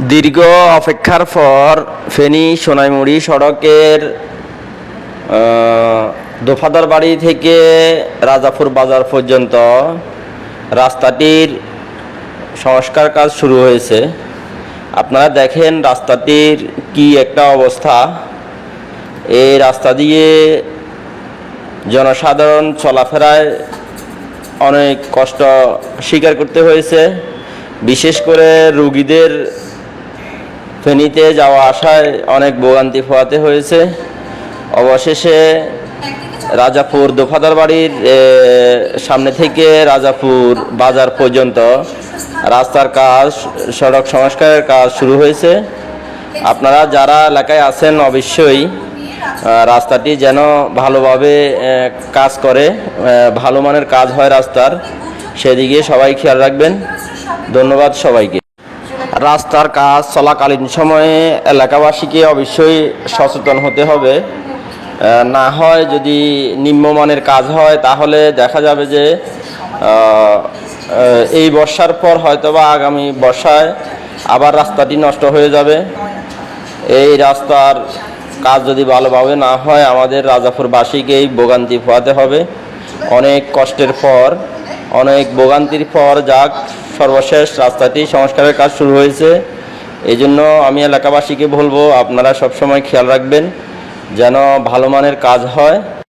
দীর্ঘ অপেক্ষার পর ফেনী সোনাইমুড়ি সড়কের দোফাদার বাড়ি থেকে রাজাপুর বাজার পর্যন্ত রাস্তাটির সংস্কার কাজ শুরু হয়েছে। আপনারা দেখেন রাস্তাটির কি একটা অবস্থা। এই রাস্তা দিয়ে জনসাধারণ চলাফেরায় অনেক কষ্ট স্বীকার করতে হয়েছে। বিশেষ করে রুগীদের ফেনীতে যাওয়া আসায় অনেক ভোগান্তি পোয়াতে হয়েছে। অবশেষে রাজাপুর দোফাদার বাড়ির সামনে থেকে রাজাপুর বাজার পর্যন্ত রাস্তার কাজ, সড়ক সংস্কারের কাজ শুরু হয়েছে। আপনারা যারা এলাকায় আছেন, অবশ্যই রাস্তাটি যেন ভালোভাবে কাজ করে ভালো মানের কাজ হয় রাস্তার, সেদিকে সবাই খেয়াল রাখবেন। ধন্যবাদ সবাইকে। রাস্তার কাজ চলাকালীন সময়ে এলাকাবাসীকে অবশ্যই সচেতন হতে হবে। না হয় যদি নিম্নমানের কাজ হয়, তাহলে দেখা যাবে যে এই বর্ষার পর হয়তোবা আগামী বর্ষায় আবার রাস্তাটি নষ্ট হয়ে যাবে। এই রাস্তার কাজ যদি ভালোভাবে না হয়, আমাদের রাজাপুরবাসীকেই ভোগান্তি পোয়াতে হবে। অনেক কষ্টের পর, অনেক ভোগান্তির পর যাক সর্বশেষ রাস্তাটি সংস্কারের কাজ শুরু হয়েছে। এই জন্য আমি এলাকাবাসীকে বলব, আপনারা সবসময় খেয়াল রাখবেন, যেন ভালো মানের কাজ হয়।